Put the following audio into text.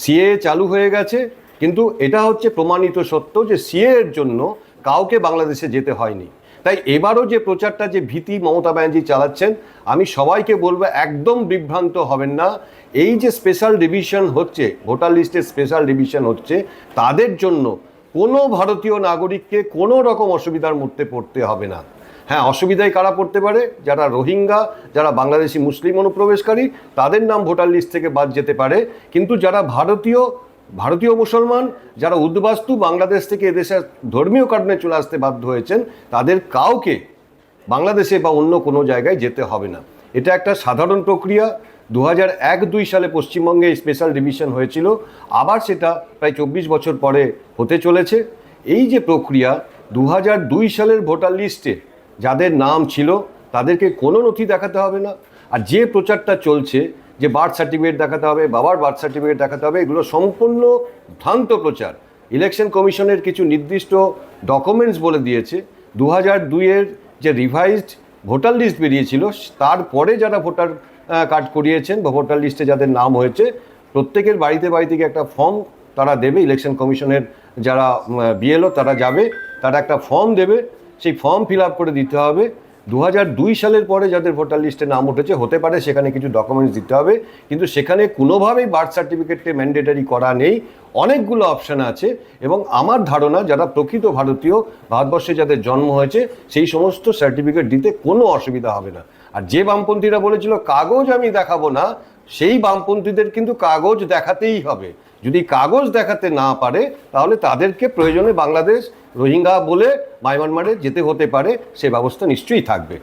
CA চালু হয়ে গেছে, কিন্তু এটা হচ্ছে প্রমাণিত সত্য যে সিএ এর জন্য কাউকে বাংলাদেশে যেতে হয়নি। তাই এবারও যে প্রচারটা যে ভীতি মমতা ব্যানার্জি চালাচ্ছেন, আমি সবাইকে বলব একদম বিভ্রান্ত হবেন না। এই যে স্পেশাল ডিভিশন হচ্ছে, ভোটার লিস্টের স্পেশাল ডিভিশন হচ্ছে, তাদের জন্য কোনো ভারতীয় নাগরিককে কোনো রকম অসুবিধার মধ্যে পড়তে হবে না। হ্যাঁ অসুবিধায় কারা পড়তে পারে? যারা রোহিঙ্গা, যারা বাংলাদেশি মুসলিম অনুপ্রবেশকারী, তাদের নাম ভোটার লিস্ট থেকে বাদ যেতে পারে। কিন্তু যারা ভারতীয় ভারতীয় মুসলমান, যারা উদ্বাস্তু বাংলাদেশ থেকে এদেশে ধর্মীয় কারণে চলে আসতে বাধ্য হয়েছেন, তাদের কাউকে বাংলাদেশে বা অন্য কোনো জায়গায় যেতে হবে না। এটা একটা সাধারণ প্রক্রিয়া। দু হাজার এক দুই সালে পশ্চিমবঙ্গে স্পেশাল ডিভিশন হয়েছিল। আবার সেটা প্রায় চব্বিশ বছর পরে হতে চলেছে। এই যে প্রক্রিয়া দু হাজার দুই সালের ভোটার লিস্টে যাদের নাম ছিল, তাদেরকে কোনো নথি দেখাতে হবে না। আর যে প্রচারটা চলছে, যে বার্থ সার্টিফিকেট দেখাতে হবে, বাবার বার্থ সার্টিফিকেট দেখাতে হবে, এগুলো সম্পূর্ণ ভ্রান্ত প্রচার। ইলেকশন কমিশনের কিছু নির্দিষ্ট ডকুমেন্টস বলে দিয়েছে। দু হাজার দুইয়ের যে রিভাইজড ভোটার লিস্ট বেরিয়েছিল তারপরে যারা ভোটার কার্ড করিয়েছেন বা ভোটার লিস্টে যাদের নাম হয়েছে, প্রত্যেকের বাড়িতে বাড়িতে গিয়ে একটা ফর্ম তারা দেবে। ইলেকশন কমিশনের যারা বিএলও তারা যাবে, তারা একটা ফর্ম দেবে। সেই ফর্ম ফিল আপ করে দিতে হবে। দু দুই সালের পরে যাদের ভোটার লিস্টে নাম উঠেছে, হতে পারে সেখানে কিছু ডকুমেন্টস দিতে হবে। কিন্তু সেখানে কোনোভাবেই বার্থ সার্টিফিকেটকে ম্যান্ডেটারি করা নেই। অনেকগুলো অপশান আছে এবং আমার ধারণা যারা প্রকৃত ভারতীয়, ভারতবর্ষে যাদের জন্ম হয়েছে, সেই সমস্ত সার্টিফিকেট দিতে কোনো অসুবিধা হবে না। আর যে বামপন্থীরা বলেছিল, কাগজ আমি দেখাবো না, সেই বামপন্থীদের কিন্তু কাগজ দেখাতেই হবে। যদি কাগজ দেখাতে না পারে, তাহলে তাদেরকে প্রয়োজনে বাংলাদেশ রোহিঙ্গা বলে মায়ানমারে যেতে হতে পারে সে ব্যবস্থা নিশ্চয়ই থাকবে।